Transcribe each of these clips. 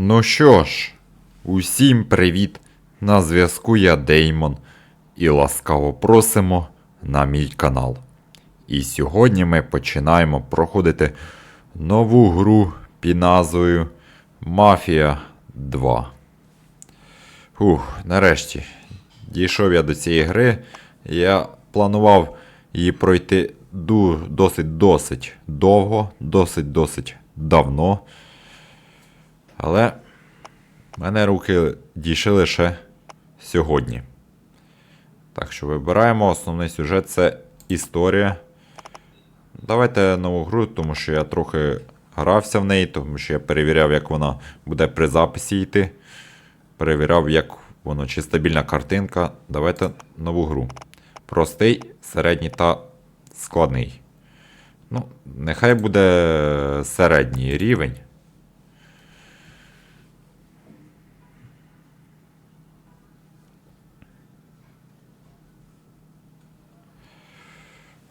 Ну що ж, усім привіт! На зв'язку я Деймон і ласкаво просимо на мій канал. І сьогодні ми починаємо проходити нову гру під назвою Мафія 2. Фух, нарешті дійшов я до цієї гри. Я планував її пройти досить-досить довго, досить-досить давно. Але в мене руки дійшли лише сьогодні. Так що вибираємо основний сюжет це історія. Давайте нову гру, тому що я трохи грався в неї, тому що я перевіряв, як вона буде при записі йти. Перевіряв, як воно, чи стабільна картинка. Давайте нову гру. Простий, середній та складний. Ну, нехай буде середній рівень.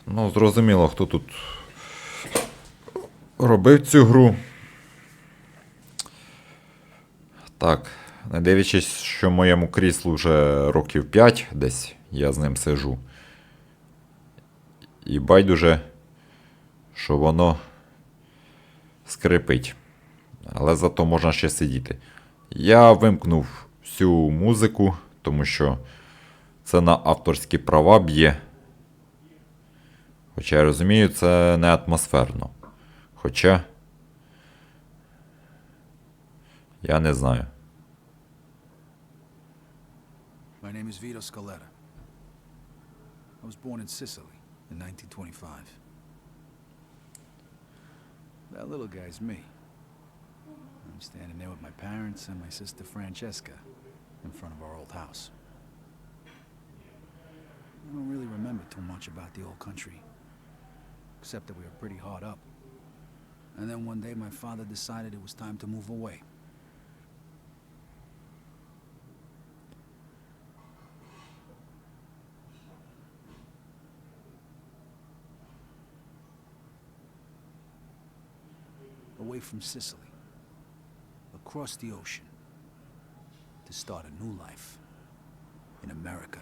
Ну, зрозуміло, хто тут робив цю гру. Так, не дивлячись, що моєму кріслу вже років 5 десь я з ним сижу. І байдуже, що воно скрипить. Але зато можна ще сидіти. Я вимкнув всю музику, тому що це на авторські права б'є. Хоча я розумію, це не атмосферно. Хоча. Я не знаю. My name is Vito Scaletta. I was born in Sicily in 1925. That little guy's me. I'm standing there with my parents and my sister Francesca in front of our old house. I don't really remember too much about the old country, except that we were pretty hard up. And then one day my father decided it was time to move away. away from Sicily, across the ocean, to start a new life in America.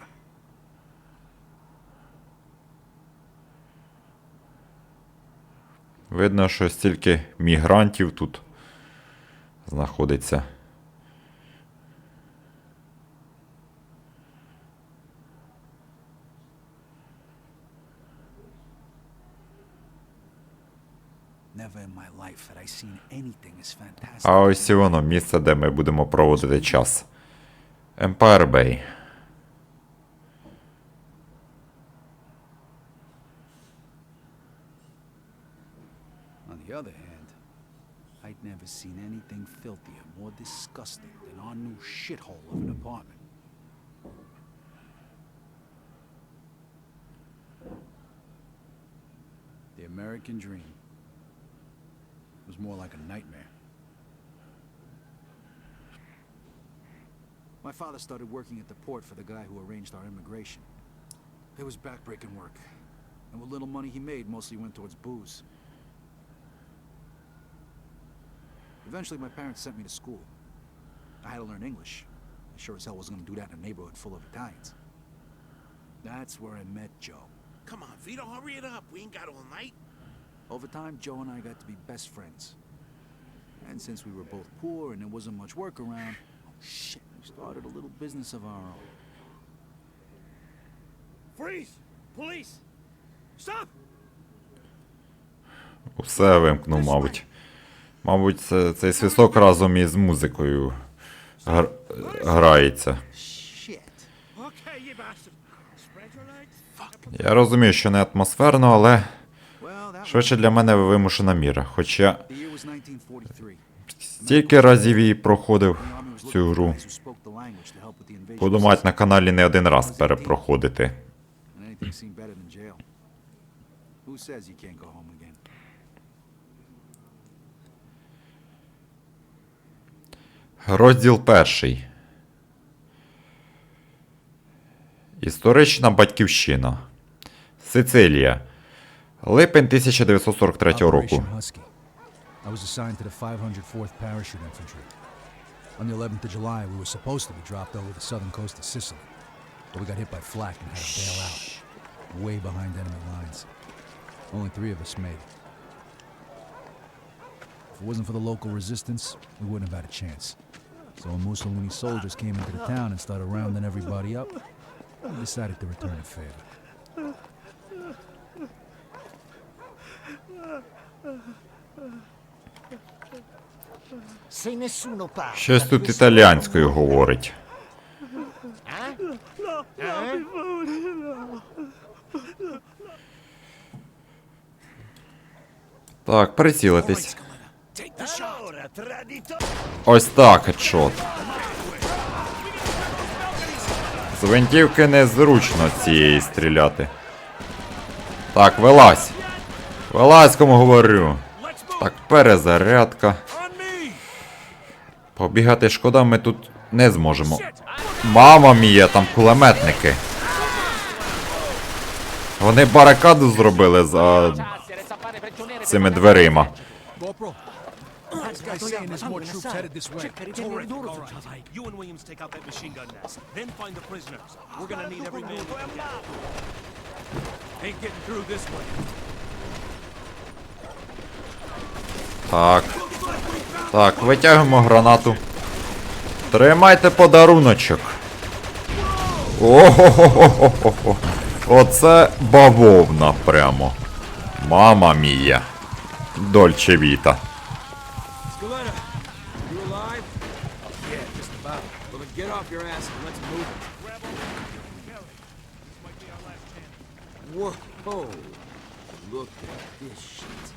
Видно, що стільки мігрантів тут знаходиться. А ось і воно місце, де ми будемо проводити час. Empire Bay. The other hand, I'd never seen anything filthier, more disgusting than our new shithole of an apartment. The American dream was more like a nightmare. My father started working at the port for the guy who arranged our immigration. It was backbreaking work, and what little money he made mostly went towards booze. Eventually, my parents sent me to school. I had to learn English. I sure as hell wasn't gonna do that in a neighborhood full of Italians. That's where I met Joe. Come on, Vito, hurry it up. We ain't got all night. Over time, Joe and I got to be best friends. And since we were both poor and there wasn't much work around, oh shit, we started a little business of our own. Freeze! Police! Stop! Усе вимкнув, мабуть. Мабуть, це, цей свисток разом із музикою гр... грається. Я розумію, що не атмосферно, але швидше для мене вимушена міра. Хоча the year was 1943. стільки разів її проходив цю гру. Буду мати на каналі не один раз перепроходити. Розділ перший. Історична батьківщина. Сицилія. Липень 1943 року. Operation Husky. I was assigned to the 504th Parachute Infantry. On the 11th of July, we were supposed to be dropped over the southern coast of Sicily, but we got hit by flak and had to bail out, way behind enemy lines. Only three of us made it. If it wasn't for the local resistance, we wouldn't have had a chance. So when Mussolini's soldiers came into the town and started rounding everybody up, we decided to return a favor. Щось тут італіянською говорить. Eh? Так, прицілитись. Ось так, хедшот. З гвинтівки незручно цієї стріляти. Так, вилазь. Вилазь, кому говорю. Так, перезарядка. Побігати шкода, ми тут не зможемо. Мама мія, там кулеметники. Вони барикаду зробили за цими дверима. This guy's saying there's more troops headed this way. Terrific. All right. You and Williams take out that machine gun nest. Then find the prisoners. We're gonna need every man we can get. Ain't getting through this way. Так. Так, витягуємо гранату. Тримайте подаруночок. Ого-го-го-го-го. Оце бавовна прямо. Мама мія. Дольче віта. Get off your ass and let's move it. Whoa! Look at this shit.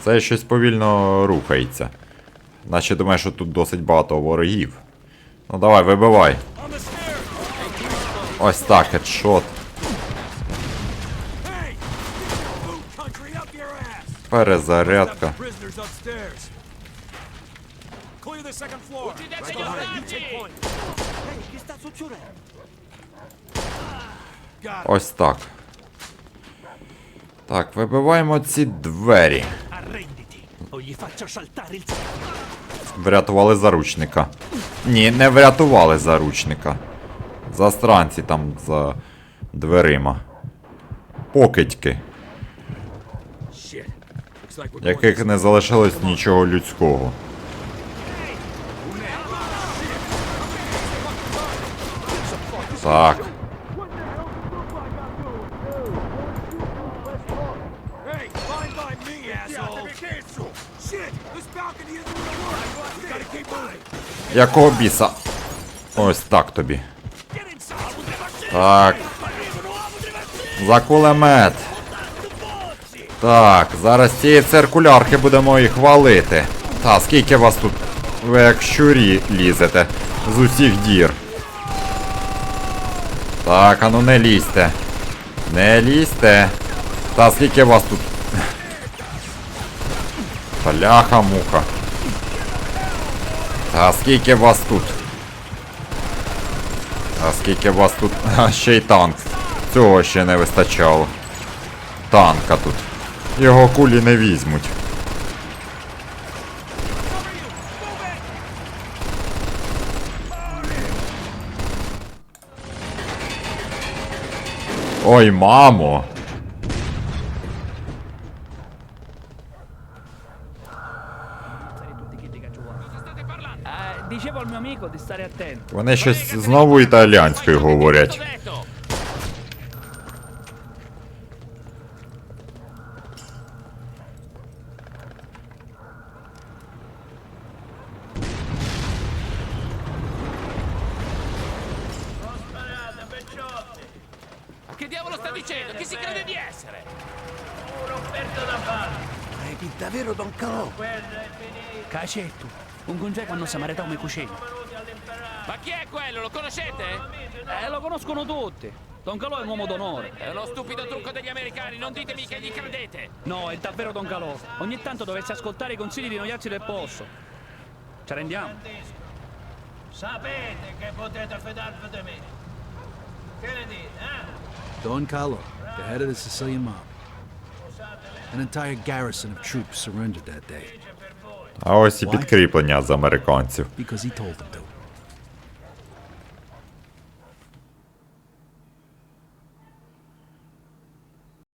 Це щось повільно рухається. Наче думаю, що тут досить багато ворогів. Ну давай, вибивай. On. Ось так, хедшот. Перезарядка. The second floor. Ось так. Так, вибиваємо ці двері. Врятували заручника. Ні, не врятували заручника. Застранці там за дверима. Покидьки, яких не залишилось нічого людського. Moving. Якого біса? Ось так тобі. Так. За кулемет. Так, зараз цієї циркулярки будемо їх валити. Та, скільки вас тут? Ви як щурі лізете з усіх дір. Так, а ну не лізьте. Не лізьте. Та скільки вас тут? Бляха муха. Та скільки вас тут? А скільки вас тут? А, ще й танк. Цього ще не вистачало. Танка тут. Його кулі не візьмуть. Stare мамо. Вони щось знову італіанською говорять. Dicendo? Chi si crede di essere? Credi davvero Don Calò? Cacetto, un congeco hanno samarità come cucina. Ma chi è quello? Lo conoscete? Eh, lo conoscono tutti. Don Calò è un uomo d'onore. È uno stupido trucco degli americani, non ditemi che gli credete! No, è davvero Don Calò. Ogni tanto dovresti ascoltare i consigli di noiazzi del posto. Ci rendiamo? Sapete che potete fidarvi di me. Don Carlo, the head of the Sicilian mob. An entire garrison of troops surrendered that day. А ось і підкріплення з американців. Because he told them to.